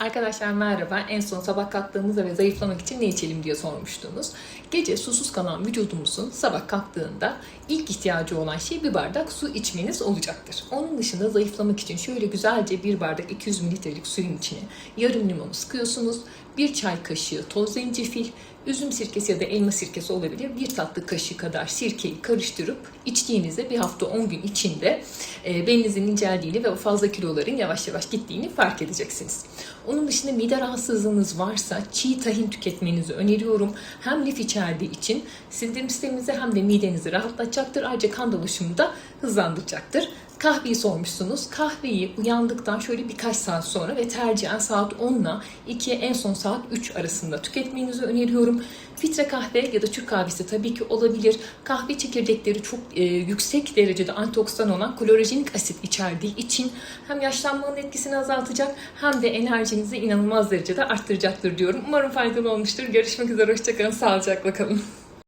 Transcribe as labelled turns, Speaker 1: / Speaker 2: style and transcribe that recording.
Speaker 1: Arkadaşlar merhaba. En son sabah kalktığımızda ve zayıflamak için ne içelim diye sormuştunuz. Gece susuz kalan vücudumuzun sabah kalktığında ilk ihtiyacı olan şey bir bardak su içmeniz olacaktır. Onun dışında zayıflamak için şöyle güzelce bir bardak 200 mililitrelik suyun içine yarım limonu sıkıyorsunuz. Bir çay kaşığı toz zencefil, üzüm sirkesi ya da elma sirkesi olabilir. Bir tatlı kaşığı kadar sirkeyi karıştırıp içtiğinizde bir hafta 10 gün içinde e, belinizin inceldiğini ve fazla kiloların yavaş yavaş gittiğini fark edeceksiniz. Onun dışında mide rahatsızlığınız varsa çiğ tahin tüketmenizi öneriyorum. Hem lif içerdiği için sindirim sisteminizi hem de midenizi rahatlatacaktır. Ayrıca kan dolaşımını da hızlandıracaktır. Kahveyi sormuşsunuz. Kahveyi uyandıktan şöyle birkaç saat sonra ve tercihen saat 10 ile 2 en son saat 3 arasında tüketmenizi öneriyorum. Filtre kahve ya da Türk kahvesi tabii ki olabilir. Kahve çekirdekleri çok e, yüksek derecede antioksidan olan klorojenik asit içerdiği için hem yaşlanmanın etkisini azaltacak hem de enerjinizi inanılmaz derecede arttıracaktır diyorum. Umarım faydalı olmuştur. Görüşmek üzere. Hoşçakalın. Sağlıcakla kalın.